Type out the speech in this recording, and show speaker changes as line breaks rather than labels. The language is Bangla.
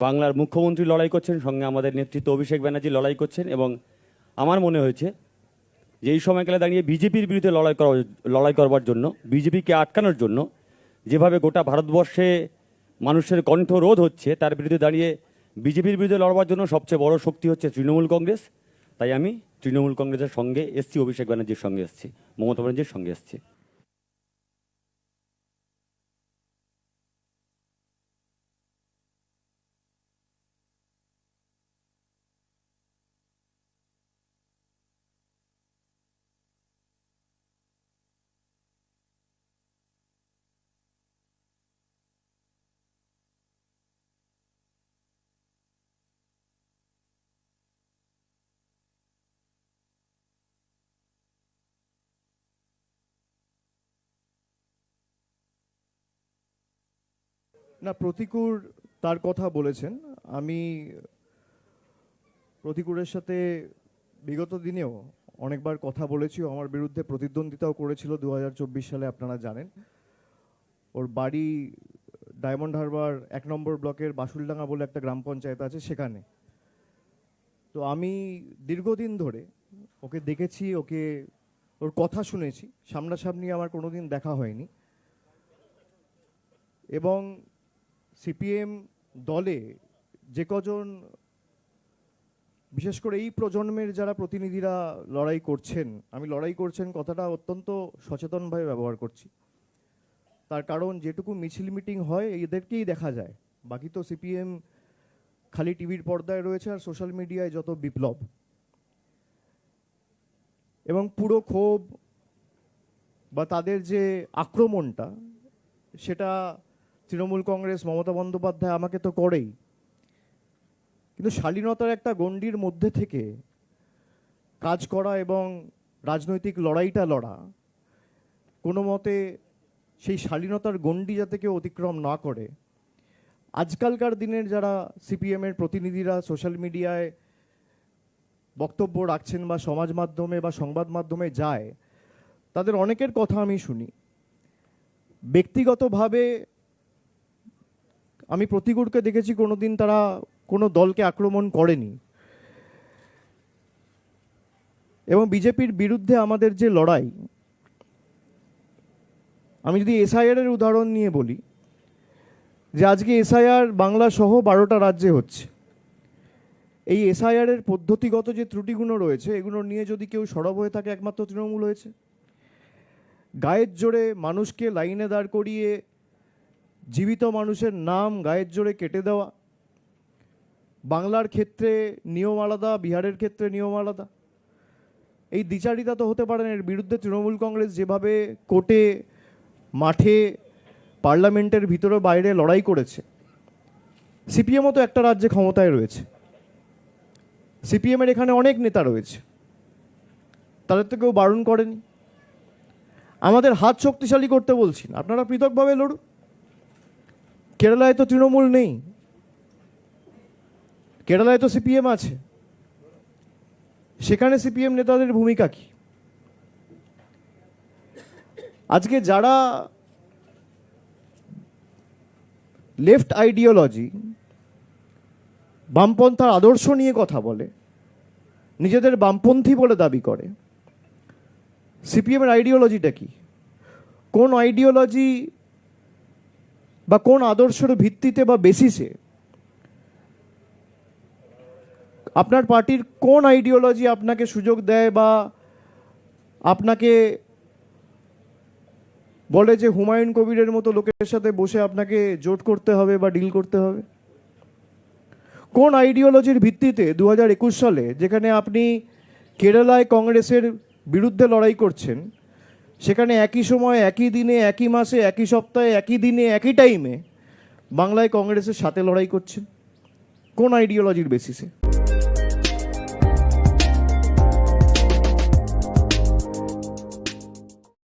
বাংলার মুখ্যমন্ত্রী লড়াই করছেন, সঙ্গে আমাদের নেতৃত্ব অভিষেক ব্যানার্জি লড়াই করছেন এবং আমার মনে হয়েছে যে এই সময়কালে দাঁড়িয়ে বিজেপির বিরুদ্ধে লড়াই করা, লড়াই করবার জন্য, বিজেপিকে আটকানোর জন্য যেভাবে গোটা ভারতবর্ষে মানুষের কণ্ঠ রোধ হচ্ছে, তার বিরুদ্ধে দাঁড়িয়ে বিজেপির বিরুদ্ধে লড়বার জন্য সবচেয়ে বড় শক্তি হচ্ছে তৃণমূল কংগ্রেস। তাই আমি তৃণমূল কংগ্রেসের সঙ্গে এসছি, অভিষেক ব্যানার্জির সঙ্গে এসছি, মমতা ব্যানার্জির সঙ্গে এসছি।
না, প্রতিকূর তার কথা বলেছেন। আমি প্রতিকূরের সাথে বিগত দিনেও অনেকবার কথা বলেছি। আমার বিরুদ্ধে প্রতিদ্বন্দ্বিতাও করেছিল দু হাজার চব্বিশ সালে, আপনারা জানেন। ওর বাড়ি ডায়মন্ড হারবার এক নম্বর ব্লকের বাসুলডাঙ্গা বলে একটা গ্রাম পঞ্চায়েত আছে সেখানে। তো আমি দীর্ঘদিন ধরে ওকে দেখেছি, ওকে ওর কথা শুনেছি। সামনাসামনি আমার কোনোদিন দেখা হয়নি। এবং সিপিএম দলে যে কজন, বিশেষ করে এই প্রজন্মের যারা প্রতিনিধিরা লড়াই করছেন, আমি লড়াই করছেন কথাটা অত্যন্ত সচেতনভাবে ব্যবহার করছি। তার কারণ যেটুকু মিছিল মিটিং হয়, এদেরকেই দেখা যায়। বাকি তো সিপিএম খালি টিভির পর্দায় রয়েছে আর সোশ্যাল মিডিয়ায় যত বিপ্লব। এবং পুরো ক্ষোভ বা তাদের যে আক্রমণটা, সেটা তৃণমূল কংগ্রেস, মমতা বন্দ্যোপাধ্যায় আমাকে তো করেই। কিন্তু শালীনতার একটা গণ্ডির মধ্যে থেকে কাজ করা এবং রাজনৈতিক লড়াইটা লড়া, কোনো মতে সেই শালীনতার গণ্ডি যাতে কেউ অতিক্রম না করে। আজকালকার দিনের যারা সিপিএমের প্রতিনিধিরা সোশ্যাল মিডিয়ায় বক্তব্য রাখছেন বা সমাজ মাধ্যমে বা সংবাদ মাধ্যমে যায়, তাদের অনেকের কথা আমি শুনি। ব্যক্তিগতভাবে আমি প্রতিকূলকে দেখেছি কোনোদিন তারা কোনো দলকে আক্রমণ করেনি। এবং বিজেপির বিরুদ্ধে আমাদের যে লড়াই, আমি যদি এসআইআর এর উদাহরণ নিয়ে বলি, যে আজকে এসআইআর বাংলা সহ বারোটা রাজ্যে হচ্ছে। এই এসআইআর এর পদ্ধতিগত যে ত্রুটিগুলো রয়েছে, এগুলো নিয়ে যদি কেউ সরব হয়ে থাকে, একমাত্র তৃণমূল হয়েছে। গায়ের জোরে মানুষকে লাইনে দাঁড় করিয়ে জীবিত মানুষের নাম গায়ের জোরে কেটে দেওয়া। বাংলার ক্ষেত্রে নিয়ম আলাদা, বিহারের ক্ষেত্রে নিয়ম আলাদা। এই দ্বিচারিতা তো হতে পারে না, এর বিরুদ্ধে তৃণমূল কংগ্রেস যেভাবে কোর্টে, মাঠে, পার্লামেন্টের ভিতরে বাইরে লড়াই করেছে সিপিএমও তো একটা রাজ্যে ক্ষমতায় রয়েছে। সিপিএমের এখানে অনেক নেতা রয়েছে। তাদের তো কেউ বারণ করেনি। আমাদের হাত শক্তিশালী করতে বলছি আপনারা পৃথকভাবে লড়ুন। কেরালায় তো তৃণমূল নেই। কেরালায় তো সিপিএম আছে। সেখানে সিপিএম নেতাদের ভূমিকা কি? আজকে যারা লেফট আইডিওলজি, বামপন্থার আদর্শ নিয়ে কথা বলে, নিজেদের বামপন্থী বলে দাবি করে, সিপিএমের আইডিওলজিটা কি? কোন আইডিওলজি বা কোন আদর্শের ভিত্তিতে বা বেসিসে আপনার পার্টির কোন আইডিওলজি আপনাকে সুযোগ দেয় বা আপনাকে বলে যে হুমায়ুন কবিরের মতো লোকের সাথে বসে আপনাকে জোট করতে হবে বা ডিল করতে হবে? কোন আইডিওলজির ভিত্তিতে দু হাজার একুশ সালে যেখানে আপনি কেরালায় কংগ্রেসের বিরুদ্ধে লড়াই করছেন সেখানে একই সময়, একই দিনে, একই মাসে, একই সপ্তাহে, একই দিনে, একই টাইমে বাংলায় কংগ্রেসের সাথে লড়াই করছেন। কোন আইডিওলজির বেসিসে